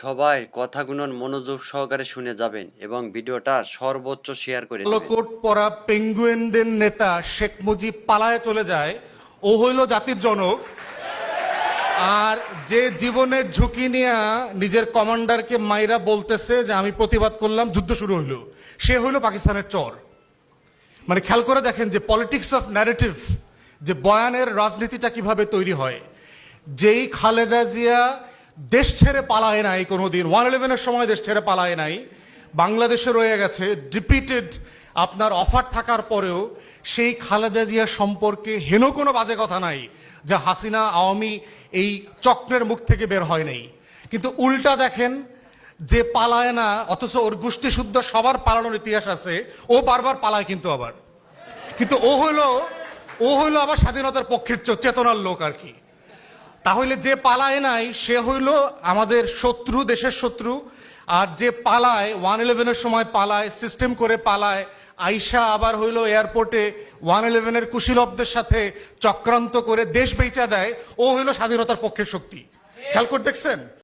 সবাই কথাগুলো মনোযোগ সহকারে শুনে যাবেন এবং ভিডিওটা সর্বোচ্চ শেয়ার করে কোট পরা পেঙ্গুয়েনদের নেতা শেখ মুজিব পালায় চলে যায়। ও হইল জাতির জনক। আর যে জীবনের ঝুঁকি নিয়ে নিজের কমান্ডারকে মাইরা বলতেছে যে আমি প্রতিবাদ করলাম, যুদ্ধ শুরু হইল। সে হইল পাকিস্তানের চর। মানে খেয়াল করে দেখেন যে পলিটিক্স অফ ন্যারেটিভ, যে বয়ানের রাজনীতিটা কীভাবে তৈরি হয়। যেই খালেদা জিয়া দেশ ছেড়ে পালায় নাই কোনোদিন। ওয়ান ইলেভেনের সময় দেশ ছেড়ে পালায় নাই। বাংলাদেশে রয়ে গেছে রিপিটেড আপনার অফার থাকার পরেও সেই খালেদা জিয়া সম্পর্কে হেন কোনো বাজে কথা নাই, যা হাসিনা, আওয়ামী এই চক্রের মুখ থেকে বের হয় নাই। কিন্তু উল্টা দেখেন যে পালায় না, অথচ ওর গোষ্ঠী শুদ্ধ সবার পালানোর ইতিহাস আছে, ও বারবার পালায় কিন্তু আবার। কিন্তু ও হইল ও হইল আবার স্বাধীনতার পক্ষের চেতনার লোক আর কি। তাহলে যে পালায় নাই, সে হইল আমাদের শত্রু, দেশের শত্রু। আর যে পালায়, ওয়ান ইলেভেনের সময় পালায়, সিস্টেম করে পালায়, আইসা আবার হইল এয়ারপোর্টে ওয়ান ইলেভেনের কুশীলবদের সাথে চক্রান্ত করে দেশ বেচা দেয়, ও হইল স্বাধীনতার পক্ষের শক্তি। খেয়াল করে দেখছেন?